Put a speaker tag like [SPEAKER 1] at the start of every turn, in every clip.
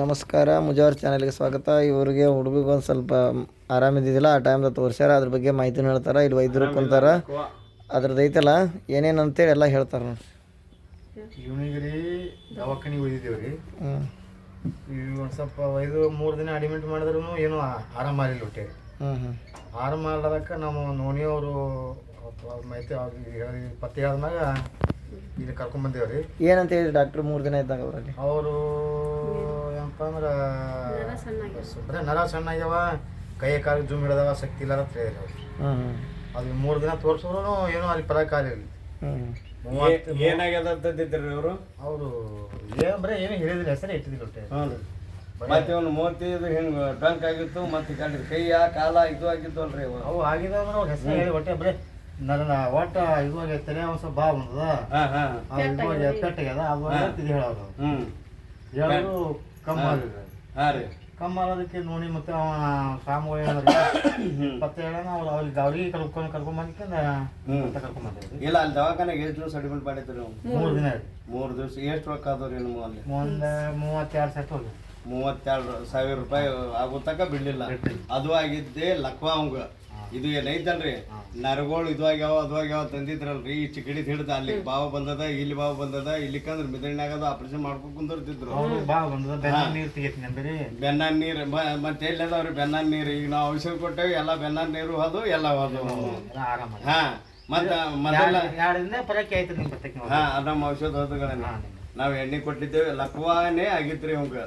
[SPEAKER 1] ನಮಸ್ಕಾರ ಮುಜಾವರ್ ಚಾನಲ್ಗೆ ಸ್ವಾಗತ. ಇವರಿಗೆ ಹುಡುಗಿಗೆ ಒಂದು ಸ್ವಲ್ಪ ಆರಾಮಿದ್ದಿದ್ದಿಲ್ಲ ಆ ಟೈಮ್ದಾಗ ತೋರಿಸ್ಯಾರ. ಅದ್ರ ಬಗ್ಗೆ ಮಾಹಿತಿನೂ ಹೇಳ್ತಾರೆ ಇಲ್ಲಿ ವೈದ್ಯರು ಕುಂತಾರ. ಅದ್ರದ್ದು ಐತಲ್ಲ ಏನೇನು ಅಂತೇಳಿ ಎಲ್ಲ ಹೇಳ್ತಾರೆ ನೋಡಿ.
[SPEAKER 2] ಇವನಿಗೆ ರೀ ದವಾಖಾನಿಗೆ ಒಯ್ದಿದ್ದೇವೆ ರೀ
[SPEAKER 1] ಹ್ಞೂ
[SPEAKER 2] ಈಗ ಒಂದು ಸ್ವಲ್ಪ ವೈದ್ಯರು ಮೂರು ದಿನ ಅಡ್ಮಿಟ್ ಮಾಡಿದ್ರು ಏನೂ ಆರಾಮಾಗಿಲ್ಲ ಹೊಟ್ಟೆ
[SPEAKER 1] ಹ್ಞೂ ಹ್ಞೂ
[SPEAKER 2] ಆರಾಮ ಮಾಡ್ಲದಕ್ಕೆ ನಮ್ಮ ನೋನಿಯವರು ಮಾಹಿತಿ ಪತ್ತೆ ಆದ್ಮ್ಯಾಗ ಇಲ್ಲಿ ಕರ್ಕೊಂಬಂದೇವ್ರಿ
[SPEAKER 1] ಏನಂತ ಹೇಳಿ ಡಾಕ್ಟ್ರು ಮೂರು ದಿನ ಇದ್ದಾಗ ಅವರಲ್ಲಿ?
[SPEAKER 2] ಅವರು ಏನಪ್ಪ ಅಂದ್ರೆ ಬರೀ ನರ ಸಣ್ಣ ಆಗ್ಯಾವ ಕೈ ಕಾಲು ಜುಮ್ ಹಿಡ್ದವ ಶಕ್ತಿ ಇಲ್ಲ ಅಂತ ಹೇಳಿದ್ರು ಅವ್ರು. ಅದು ಮೂರು ದಿನ ತೋರಿಸಿದ್ರು ಏನೂ ಅಲ್ಲಿ
[SPEAKER 1] ಫಲ
[SPEAKER 2] ಮೂವತ್ತು
[SPEAKER 3] ಏನಾಗ್ಯದ ಅಂತಂದಿದ್ರಿ ಇವರು
[SPEAKER 2] ಅವರು ಏನು ಬರೀ ಏನು ಹೇಳಿದಿಲ್ಲ ಹೆಸರೇ ಇಟ್ಟಿದ್ದಿಲ್ಲ ಹೊಟ್ಟೆ
[SPEAKER 3] ಹ್ಞೂ ಮತ್ತೆ ಅವ್ನು ಮೂವತ್ತೈದು ಹಿಂಗೆ ಡಂಕ್ ಆಗಿತ್ತು ಮತ್ತೆ ಕಂಡ್ರಿ ಕಡೆ ಕೈಯ ಕಾಲ ಇದು ಆಗಿತ್ತು ಅಲ್ರಿ
[SPEAKER 2] ಅವು ಆಗಿದೆ ಅಂದ್ರೆ ಅವ್ರ ಹೆಸರು ಹೇಳಿ ಒಟ್ಟೆ ಬರೀ ನನ್ನ ಒಟ್ಟ ಇದು ಆಗೈತೆ ತಲೆ ಒಂದು ಸ್ವಲ್ಪ ಬಾ ಬಂದದ.
[SPEAKER 3] ಹಾ ಹಾ.
[SPEAKER 2] ಆ ಇದು ಆಗ್ಯದ, ಪೆಟ್ಟಾಗ್ಯದ ಅದು ಅಂತ ಇದು ಹೇಳೋರು
[SPEAKER 3] ಹ್ಮ್
[SPEAKER 2] ಹೇಳೋರು ಕಮ್ಮಿ ಆಗಿದೆ
[SPEAKER 3] ಹಾ ರೀ.
[SPEAKER 2] ಕಮ್ಮಿ ಆಗೋದಕ್ಕೆ ನೋಡಿ ಮತ್ತೆ ಅವ ಹೇಳಿದ್ರು ಮತ್ತೆ ಹೇಳೋಣ ಅವ್ರು ಅವ್ರಿಗೆ ಅವ್ರಿಗೆ ಕರ್ಕೊಂಡು ಕರ್ಕೊಂಡ್ ಬಂದ್ಕೊಂಡು. ಮತ್ತೆ ಕರ್ಕೊಂಡ್ ಬಂದಿದ್ರಿ
[SPEAKER 3] ಇಲ್ಲ ಅಲ್ಲಿ ದವಾಖಾನೆಗೆ ಎಷ್ಟು ದಿವಸ ಅಡ್ಮಿಟ್ ಮಾಡಿದ್ರಿ?
[SPEAKER 2] ಮೂರು ದಿನ
[SPEAKER 3] ಮೂರು ದಿವಸ. ಎಷ್ಟು ರೊಕ್ಕ ಆದವ್ರಿ ನಿಮ್ಮ ಅಲ್ಲಿ
[SPEAKER 2] ಒಂದು ಮೂವತ್ತೆರಡು ಸೆಟ್ ಹೋಗಿ
[SPEAKER 3] ಮೂವತ್ತೆರಡು ಸಾವಿರ ರೂಪಾಯಿ ಆಗೋ ತನಕ ಬಿಡ್ಲಿಲ್ಲ. ಅದು ಆಗಿದ್ದೆ ಲಕ್ವಾ ಅವಂಗ ಇದು ಏನೈತಲ್ರಿ ನರಗೋಳು ಇದು ಆಗ್ಯಾವ ಅದು ಆಗ್ಯಾವ ತಂದಿದ್ರಲ್ರಿ. ಈ ಚಿಕಡಿ ಹಿಡ್ದ ಅಲ್ಲಿ ಬಾವ ಬಂದದ ಇಲ್ಲಿ ಬಾವ ಬಂದದ ಇಲ್ಲಿ ಕಂದ್ರ ಅದು ಆಪರೇಷನ್ ಮಾಡ್ಕೊ ಕುಂದಿರ್ತಿದ್ರು.
[SPEAKER 2] ಬೆನ್ನ ನೀರ್
[SPEAKER 3] ಮತ್ತೆ ಎಲ್ಲದವ್ರಿ ಬೆನ್ನ ನೀರು? ಈಗ ನಾವು ಔಷಧ ಕೊಟ್ಟೇವಿ ಎಲ್ಲ ಬೆನ್ನ ನೀರು ಅದು ಎಲ್ಲ ಅದು
[SPEAKER 2] ಆರಾಮ
[SPEAKER 3] ಹಾ. ಮತ್ತ ಮೊದಲ ಹಾ ನಮ್ಮ ಔಷಧ ಹೋದಗಳನ್ನ ನಾವು ಎಣ್ಣೆ ಕೊಟ್ಟಿದ್ದೇವೆ ಲಕ್ವಾನೇ ಆಗಿತ್ರಿ ಅವಂಗ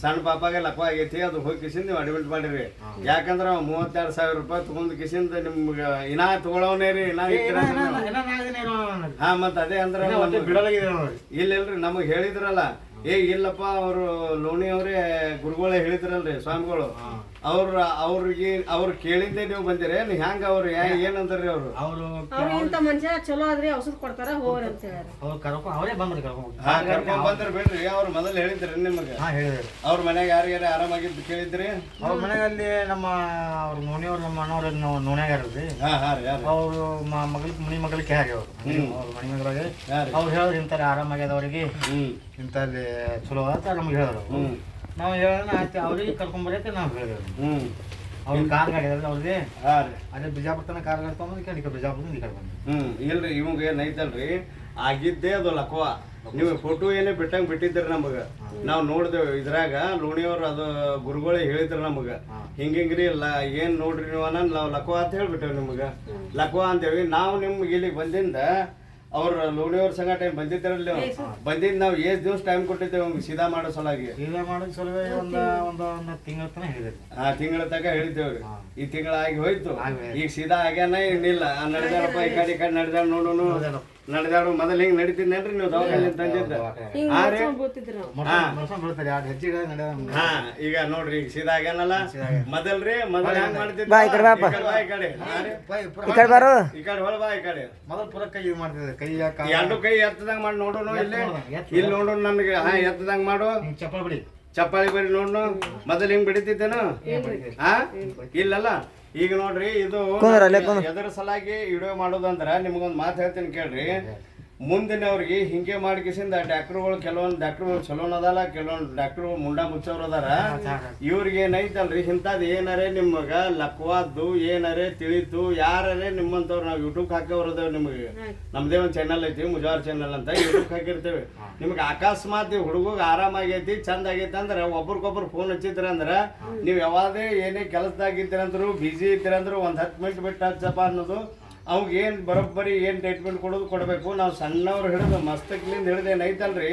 [SPEAKER 3] ಸಣ್ಣ ಪಾಪಾಗೆ ಲಕ್ವ ಆಗೈತಿ ಅದು ಹೋಗಿ ಕಿಸಿಂದ ನೀವು ಅಡ್ಮಿಟ್ ಮಾಡಿರಿ. ಯಾಕಂದ್ರೆ ಮೂವತ್ತೆರಡು ಸಾವಿರ ರೂಪಾಯಿ ತಗೊಂಡ್ ಕಿಸಿಂದ ನಿಮ್ಗೆ ಇನ್ನ ತಗೊಳವನೇ ರೀ ಇನ್ನ ಹಾ ಮತ್ತೆ ಅದೇ ಅಂದ್ರೆ ಇಲ್ಲ ಇಲ್ರಿ ನಮಗ್ ಹೇಳಿದ್ರಲ್ಲ ಏ ಇಲ್ಲಪ್ಪ ಅವರು ಲೋಣಿ ಅವರೇ ಗುರುಗಳೇ ಹೇಳಿದ್ರಲ್ರಿ ಸ್ವಾಮಿಗಳು. ಅವ್ರ ಅವ್ರಿಗೆ ಅವ್ರು ಕೇಳಿದ್ದೆ ನೀವು ಬಂದಿರಿ. ನೀವು ಹೆಂಗ ಅವ್ರು? ಏನಂತಾರ್ರಿ ಅವರು?
[SPEAKER 2] ಅವರು
[SPEAKER 4] ಅವ್ರು ಇಂಥ ಮನುಷ್ಯ ಚಲೋ ಆದ್ರಿ ಔಷಧ ಕೊಡ್ತಾರ ಹೋಗ್ರಿ ಅಂತ ಹೇಳ್ಯಾರ.
[SPEAKER 2] ಅವ್ರು ಕರ್ಕೊಂಡು ಅವರೇ ಬಂದ್ರಿ ಕರ್ಕೊಂಡು
[SPEAKER 3] ಹಾ ಕರ್ಕೊಂಡ್ ಬಂದ್ರ ಬಿಡ್ರಿ. ಅವ್ರು ಮೊದಲು ಹೇಳಿದ್ರಿ ನಿಮಗೆ.
[SPEAKER 2] ಹಾ ಹೇಳಿದ್ರು.
[SPEAKER 3] ಅವ್ರ ಮನ್ಯಾಗ ಯಾರಿಗಾರ ಆರಾಮಾಗಿದ್ದು ಕೇಳಿದ್ರಿ?
[SPEAKER 2] ಅವ್ರ ಮನೆಯಲ್ಲಿ ನಮ್ಮ ಅವ್ರ ನೋಣಿಯವ್ರು ನಮ್ಮ ಅಣ್ಣವ್ರ ನಾವು ನೋಣ್ಯಾಗ ಇರೋದ್ರಿ
[SPEAKER 3] ಹಾ ಹಾ ರೀ ಯಾರು
[SPEAKER 2] ಅವರು ಮಗಳ ಮನಿ ಮಗಳಿಗೆ ಹೇಗೆ ಅವರು? ಅವ್ರ ಮನಿ ಮಗಳಿಗೆ.
[SPEAKER 3] ಯಾರು?
[SPEAKER 2] ಅವ್ರು ಹೇಳಿದ್ರು ಅಂತಾರೆ ಆರಾಮಾಗ್ಯದ ಅವ್ರಿಗೆ
[SPEAKER 3] ಹ್ಮ್.
[SPEAKER 2] ಇಂಥಲ್ಲಿ ಚಲೋ ಅಂತ ನಮ್ಗೆ ಹೇಳಿದ್ರು. ನಾವು ಹೇಳೋಣ ಆಯ್ತು ಅವ್ರಿಗೆ ಕರ್ಕೊಂಬರೈತೆ ನಾವು ಹೇಳಿದ್ರು.
[SPEAKER 3] ಹ್ಞೂ
[SPEAKER 2] ಅವ್ರ ಕಾರ್ ಗಾಡಿ ಅದ್ರಿ ಅವ್ರಿಗೆ
[SPEAKER 3] ಹಾಂ ರೀ.
[SPEAKER 2] ಅದೇ ಬಿಜಾಪುರ ತನಕ ಕಾರ್ ಗಾಡಿ ತೊಗೊಂಬಂದು ಈ ಕಡೆ ಬಿಜಾಪುರದಿಂದ ಈ ಕಡೆ ಬಂದ್ವಿ.
[SPEAKER 3] ಹ್ಮ್. ಇಲ್ರಿ ಇವಂಗ ಏನೈತಲ್ರಿ ಆಗಿದ್ದೇ ಅದು ಲಕ್ವ. ನೀವು ಫೋಟೋ ಏನೇ ಬಿಟ್ಟಂಗೆ ಬಿಟ್ಟಿದ್ರಿ ನಮಗೆ. ನಾವು ನೋಡಿದೆವು ಇದ್ರಾಗ ಲೋಣಿಯವ್ರು ಅದು ಗುರುಗಳೇ ಹೇಳಿದ್ರು ನಮಗ. ಹಿಂಗಿಂಗ್ರಿ ಇಲ್ಲ ಏನು ನೋಡ್ರಿ ನೀವು ನಾವು ಲಕ್ವ ಅಂತ ಹೇಳ್ಬಿಟ್ಟೇವ್ ನಿಮಗೆ. ಲಕ್ವ ಅಂತೇವಿ ನಾವು ನಿಮ್ಗೆ ಇಲ್ಲಿಗೆ ಬಂದಿಂದ ಅವ್ರ ಲೋಣಿಯವ್ರ ಸಂಗಟ ಟೈಮ್ ಬಂದಿದ್ರಲ್ಲಿ ಬಂದಿದ್ ನಾವ್ ಎಷ್ಟ್ ದಿವಸ ಟೈಮ್ ಕೊಟ್ಟಿದ್ದೇವೆ ಅವ್ನಿಗೆ ಸೀದಾ ಮಾಡೋ ಸಲುವಾಗಿ.
[SPEAKER 2] ಸೀದಾ ಮಾಡೋ ಸಲುವಾಗಿ ಒಂದು ಒಂದು ಒಂದು ತಿಂಗಳ ತನಕ ಹೇಳಿದ್ರಿ.
[SPEAKER 3] ಆ ತಿಂಗಳ ತನಕ ಹೇಳಿದ್ದೇವ್ರಿ ಈ ತಿಂಗಳ ಆಗಿ ಹೋಯ್ತು.
[SPEAKER 2] ಆಗಿ
[SPEAKER 3] ಈಗ ಸೀದಾ ಆಗ್ಯಾನ ಇನ್ನಿಲ್ಲ ನಡೆದಾರಪ್ಪ ಈ ಕಡೆ ಈ ಕಡೆ ನಡೆದಾಡ ನೋಡೋನು ನಡೆದಾಡು ಮೊದಲು ಹಿಂಗ್ ನಡೀತಿದ್ದೇನ್ರಿ ನೀವು ದವಾಖಾನೆ ತಂದಿದ್ದ ಆ ರೀ? ಹಾ. ಈಗ ನೋಡ್ರಿ ಈಗ ಸೀದಾ ಆಗ್ಯಾನಲ್ಲ? ಮೊದಲ್ರಿ ಮೊದಲ್ ಹೆಂಗ್ ಮಾಡ್ತಿದ್ದ?
[SPEAKER 1] ಬಾ, ಈ ಕಡೆ ಬಾಪ್ಪ.
[SPEAKER 3] ಈ ಕಡೆ ಬಾ, ಈ ಕಡೆ. ಹಾ ರೀ.
[SPEAKER 1] ಈ ಕಡೆ ಬಾರೋ.
[SPEAKER 3] ಈ ಕಡೆ ಹೊಳ ಬಾ ಈ ಕಡೆ.
[SPEAKER 2] ಮೊದಲು ಪುರ ಕೈ ಇದು ಮಾಡ್ತಿದ್ದೆ ಕೈ ಕಾಲ
[SPEAKER 3] ಎರಡು ಕೈ ಎತ್ತದಂಗ್ ಮಾಡಿ ನೋಡೋಣ ಇಲ್ಲಿ? ಇಲ್ಲಿ ನೋಡೋಣ ನನಗೆ ಹಾ ಎತ್ತದಂಗ್ ಮಾಡು.
[SPEAKER 2] ಚಪ್ಪಾಳಿ ಬಿಡಿ.
[SPEAKER 3] ಚಪ್ಪಾಳಿ ಬರಿ ನೋಡ್ನು. ಮೊದಲು ಹಿಂಗ್ ಬಿಡಿತಿದ್ದೇನು? ಹಾ ಇಲ್ಲಲ್ಲ? ಈಗ ನೋಡ್ರಿ ಇದು
[SPEAKER 1] ಕುಂದ್ರ ಅಲ್ಲೇ ಕುಂದ್ರ.
[SPEAKER 3] ಎದರ ಸಲಾಗಿ ವಿಡಿಯೋ ಮಾಡೋದಂದ್ರ ನಿಮ್ಗೊಂದ್ ಮಾತು ಹೇಳ್ತೀನಿ ಕೇಳ್ರಿ ಮುಂದಿನವ್ರಿಗೆ ಹಿಂಗೆ ಮಾಡ್ಕಿಸಿಂದ ಡಾಕ್ಟರ್ಗಳು ಕೆಲವೊಂದು ಡಾಕ್ಟರ್ಗಳು ಚಲೋನ್ ಅದಲ್ಲ ಕೆಲವೊಂದು ಡಾಕ್ಟರ್ಗಳು ಮುಂಡ ಮುಚ್ಚೋರು ಅದಾರ. ಇವ್ರಿಗೆ ಏನೈತಲ್ರಿ ಇಂಥದ್ದು ಏನಾರೇ ನಿಮಗ ಲಕ್ವಾದ್ದು ಏನಾರೇ ತಿಳಿತು ಯಾರೇ ನಿಮ್ಮಂತವ್ರು ನಾವು ಯೂಟ್ಯೂಬ್ ಹಾಕೋರದೇವ್ ನಿಮಗೆ. ನಮ್ದೇ ಒಂದು ಚಾನಲ್ ಐತಿ ಮುಜಾರ್ ಚಾನಲ್ ಅಂತ ಯೂಟ್ಯೂಬ್ ಹಾಕಿರ್ತೇವೆ. ನಿಮ್ಗೆ ಅಕಸ್ಮಾತ್ ಹುಡುಗ ಆರಾಮಾಗೈತಿ ಚಂದ ಆಗೈತಿ ಅಂದ್ರೆ ಒಬ್ರಿಗೊಬ್ರು ಫೋನ್ ಹಚ್ಚಿದ್ರ ಅಂದ್ರ ನೀವು ಯಾವಾಗ ಏನೇ ಕೆಲಸದಾಗಿದ್ದೀರಂದ್ರು ಬಿಜಿ ಇದ್ದೀರಂದ್ರು ಒಂದು ಹತ್ತು ಮಿನಿಟ್ ಬಿಟ್ಟು ಹಚ್ಚಪ್ಪ ಅನ್ನೋದು ಅವಾಗ ಏನು ಬರೋಬ್ಬರಿ ಏನು ಟ್ರೀಟ್ಮೆಂಟ್ ಕೊಡೋದು ಕೊಡಬೇಕು. ನಾವು ಸಣ್ಣವ್ರು ಹಿಡಿದು ಮಸ್ತಕ್ಲಿಂದ ಹಿಡಿದು ಏನೈತಲ್ರಿ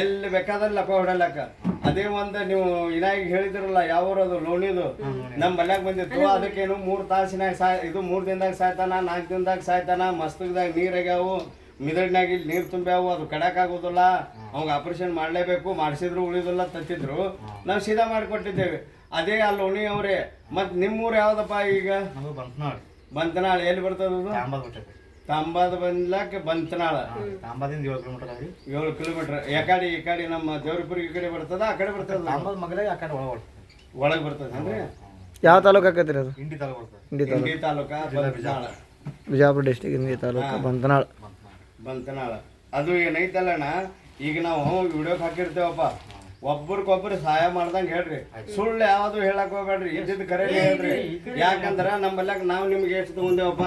[SPEAKER 3] ಎಲ್ಲಿ ಬೇಕಾದಲ್ಲಿ ಲಪ ಹೊಡಲಕ್ಕ ಅದೇ ಒಂದು ನೀವು ಇನಾಗಿ ಹೇಳಿದ್ರಲ್ಲ ಯಾವ ಅದು ಲೋಣಿದು. ನಮ್ಮ ಮನ್ಯಾಗ ಬಂದಿತ್ತು ಅದಕ್ಕೇನು ಮೂರು ತಾಸಿನಾಗ ಸಾಯ್ ಇದು ಮೂರು ದಿನದಾಗ ಸಾಯ್ತಾನ ನಾಲ್ಕು ದಿನದಾಗ ಸಾಯ್ತಾನ ಮಸ್ತಕದಾಗ ನೀರ್ ಆಗ್ಯಾವು. ಮಿದಡ್ನಾಗ ಇಲ್ಲಿ ನೀರು ತುಂಬ್ಯಾವು ಅದು ಕಡಕ್ ಆಗೋದಿಲ್ಲ. ಅವಾಗ ಆಪರೇಷನ್ ಮಾಡಲೇಬೇಕು ಮಾಡಿಸಿದ್ರು ಉಳಿದಿಲ್ಲ ತತ್ತಿದ್ರು ನಾವು ಸೀದಾ ಮಾಡಿಕೊಟ್ಟಿದ್ದೇವೆ. ಅದೇ ಆ ಲೋಣಿ ಅವರೇ. ಮತ್ ನಿಮ್ಮೂರ್ ಯಾವುದಪ್ಪ ಈಗ? ಬಂತನಾಳ ಎಲ್ಲಿ ಬರ್ತದ ಅದು?
[SPEAKER 2] ತಾಂಬದ್ ಬಿಟ್ಟೈತೆ
[SPEAKER 3] ತಾಂಬಾದ ಬಂದ್ಲಾಕ ಬಂತನಾಳ.
[SPEAKER 2] ತಾಂಬಾದಿಂದ ಏಳು ಕಿಲೋಮೀಟರ್ ಆಗಿ
[SPEAKER 3] ಏಳು ಕಿಲೋಮೀಟರ್ ಯಾಕಡೆ ಈ ಕಡೆ ನಮ್ಮ ದೇವ್ರಪುರ ಈ ಕಡೆ ಬರ್ತದ ಆ ಕಡೆ ಬರ್ತದ
[SPEAKER 2] ತಾಂಬಾದ ಮಗಳೇ ಆ ಕಡೆ ಒಳಗೆ ಬರ್ತದೆ.
[SPEAKER 3] ಒಳಗ್ ಬರ್ತದ ಅಂದ್ರೆ?
[SPEAKER 1] ಯಾವ ತಾಲೂಕು ಆಕೈತ್ರಿ ಅದು?
[SPEAKER 2] ಇಂಡಿ ತಾಲೂಕು ಬರ್ತದೆ.
[SPEAKER 1] ಇಂಡಿ ತಾಲೂಕು.
[SPEAKER 3] ಇಂಡಿ ತಾಲೂಕ? ಬಂತನಾಳ.
[SPEAKER 1] ಬಿಜಾಪುರ ಡಿಸ್ಟಿಕ್ ಇಂಡಿ ತಾಲೂಕು ಬಂತನಾಳ.
[SPEAKER 3] ಬಂತನಾಳ. ಅದು ಏನೈತಲ್ಲಣ್ಣ ಈಗ ನಾವು ವಿಡಿಯೋಕ್ ಹಾಕಿರ್ತೇವಪ್ಪ. ಒಬ್ರಿಗೊಬ್ರು ಸಹಾಯ ಮಾಡ್ದಂಗ ಹೇಳ್ರಿ. ಸುಳ್ಳು ಯಾವ್ದು ಹೇಳಕ್ ಹೋಗ್ಬೇಡ್ರಿ ಇದ್ದಿದ್ ಕರೆ ಹೇಳ್ರಿ. ಯಾಕಂದ್ರ ನಮ್ಮಲ್ಲಾಗ ನಾವ್ ನಿಮ್ಗೆ ಎಷ್ಟು ತಗೊಂಡೇವಪ್ಪ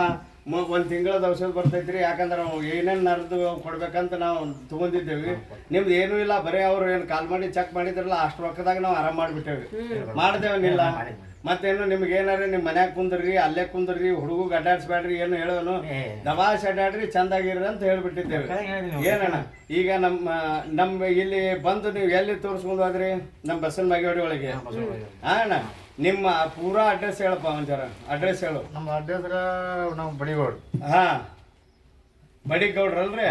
[SPEAKER 3] ಒಂದ್ ತಿಂಗಳದ ಔಷಧ ಬರ್ತೈತ್ರಿ ಯಾಕಂದ್ರ ಏನೇನ್ ನರದು ಕೊಡ್ಬೇಕಂತ ನಾವು ತಗೊಂಡಿದ್ದೇವಿ. ನಿಮ್ದು ಏನೂ ಇಲ್ಲ ಬರೀ ಅವ್ರು ಏನ್ ಕಾಲ್ ಮಾಡಿ ಚೆಕ್ ಮಾಡಿದ್ರಲ್ಲ ಅಷ್ಟು ರೊಕ್ಕದಾಗ ನಾವು ಆರಾಮ್ ಮಾಡ್ಬಿಟ್ಟೇವಿ. ಮಾಡ್ದೇವನಿಲ್ಲ ಮತ್ತೇನು ನಿಮ್ಗೆ ಏನಾರ ನಿಮ್ಮ ಮನ್ಯಾಗ ಕುಂದ್ರಿ ಅಲ್ಲೇ ಕುಂದ್ರಿ ಹುಡುಗ ಅಡ್ಡಾಡ್ಸ್ಬೇಡ್ರಿ ಏನು ಹೇಳೋನು. ದವಾಸ್ ಅಡ್ಡಾಡ್ರಿ ಚಂದಾಗಿರ್ರಿ ಅಂತ ಹೇಳ್ಬಿಟ್ಟಿದ್ದೇವೆ. ಏನಣ್ಣ? ಈಗ ನಮ್ಮ ನಮ್ಮ ಇಲ್ಲಿ ಬಂದು ನೀವು ಎಲ್ಲಿ ತೋರಿಸ್ಕೊಂಡು ಹೋದ್ರಿ? ನಮ್ಮ ಬಸವನ ಬಾಗೇವಾಡಿ ಒಳಗೆ. ಹಾ ಅಣ್ಣ ನಿಮ್ಮ ಪೂರಾ ಅಡ್ರೆಸ್ ಹೇಳಪ್ಪ ಒಂಚರ ಅಡ್ರೆಸ್ ಹೇಳು.
[SPEAKER 2] ನಮ್ಮ ಅಡ್ರೆಸ್ ನಾವು ಬಡಿಗೋಡು.
[SPEAKER 3] ಹಾ ಬಡಿಗೌಡ್ರಲ್ರಿ?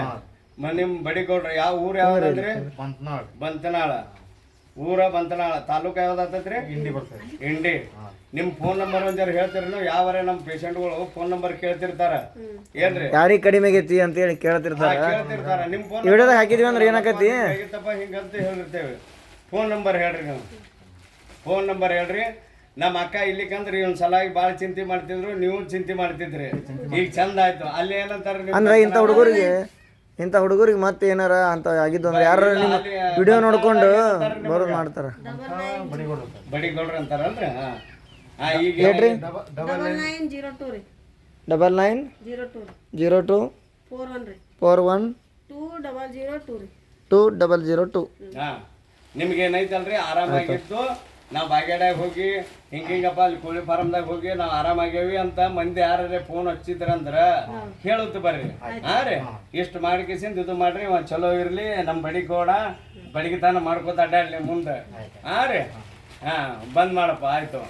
[SPEAKER 3] ಮ ನಿಮ್ ಬಡಿಗೌಡ್ರ ಯಾವ ಊರ್ ಯಾವ್ದಂದ್ರಿ
[SPEAKER 2] ಬಂತನಾಳ
[SPEAKER 3] ಬಂತನಾಳ ಊರ ಬಂತನಾಳ ತಾಲೂಕ ಯಾವ್ದಾತೈತ್ರಿ
[SPEAKER 2] ಹಿಂಡಿ ಬರ್ತದೆ
[SPEAKER 3] ಇಂಡಿ. ನಿಮ್ ಫೋನ್ ನಂಬರ್ ಒಂದ್ ಹೇಳ್ತಿರ ಹೇಳ್ತಿರನು ನಮ್ಮ ನಮ್ ಪೇಷಂಟ್ಗಳು ಫೋನ್ ನಂಬರ್ ಕೇಳ್ತಿರ್ತಾರ. ಏನ್ರಿ?
[SPEAKER 1] ಯಾರಿಗೆ ಕಡಿಮೆ ಆಗೈತಿ ಅಂತೇಳಿ ಕೇಳ್ತಿರ್ತಾರ.
[SPEAKER 3] ಕೇಳ್ತಿರ್ತಾರ. ನಿಮ್ ಫೋನ್
[SPEAKER 1] ವಿಡಿಯೋದಾಗ ಹಾಕಿದ್ವಿ ಅಂದ್ರೆ ಏನಾಕತಿ
[SPEAKER 3] ಹೇಗಿತ್ತಪ್ಪ ಹಿಂಗಂತ ಹೇಳಿರ್ತೇವೆ. ಫೋನ್ ನಂಬರ್ ಹೇಳ್ರಿ ನೀವು. ಫೋನ್ ನಂಬರ್ ಹೇಳ್ರಿ. ನಮ್ಮ ಅಕ್ಕ ಇಲ್ಲಿಕಂದ್ರೆ ಇವ್ನ ಸಲಾಗಿ ಭಾಳ ಚಿಂತೆ ಮಾಡ್ತಿದ್ರು ನೀವು ಚಿಂತೆ ಮಾಡ್ತಿದ್ರಿ. ಈಗ ಚಂದ ಆಯ್ತು. ಅಲ್ಲಿ ಏನಂತಾರ
[SPEAKER 1] ಅಂದ್ರೆ ಇಂಥ ಹುಡುಗರಿಗೆ ಇಂಥ ಹುಡುಗರಿಗೆ ಮತ್ತೆ ಏನಾರ ಅಂತ ಆಗಿದ್ದು ಅಂದ್ರೆ ಯಾರು ನಿಮ್ಮ ವಿಡಿಯೋ ನೋಡ್ಕೊಂಡು ಬರೋದು ಮಾಡ್ತಾರ.
[SPEAKER 3] ಹೇಳ್ರಿ
[SPEAKER 4] double nine zero two four one two double zero two ರೀ.
[SPEAKER 1] ಟು ಡಬಲ್ ಜೀರೋ ಟು
[SPEAKER 3] ಹಾ. ನಿಮ್ಗೆ ಏನೈತಲ್ರಿ ಆರಾಮಾಗಿತ್ತು ನಾವು ಬಾಗೇಡಾಗ ಹೋಗಿ ಹಿಂಗ ಹಿಂಗಪ್ಪ ಅಲ್ಲಿ ಕೋಳಿ ಫಾರ್ಮ್ದಾಗ ಹೋಗಿ ನಾವು ಆರಾಮಾಗೇವಿ ಅಂತ ಮಂದಿ ಯಾರೇ ಫೋನ್ ಹಚ್ಚಿದ್ರಂದ್ರ ಹೇಳುತ್ತ ಬರ್ರಿ. ಹಾ ರೀ. ಇಷ್ಟು ಮಾಡ್ಕೇಸಿಂದ ಇದು ಮಾಡ್ರಿ ಒಂದು ಚಲೋ ಇರ್ಲಿ ನಮ್ಮ ಬಡಿಗೋಡ ಬಡಿಗೆತನ ಮಾಡ್ಕೋತ ಅಡ್ಡಾಡ್ಲಿ ಮುಂದೆ. ಹಾ ರೀ. ಹಾ ಬಂದ್ ಮಾಡಪ್ಪ ಆಯ್ತು.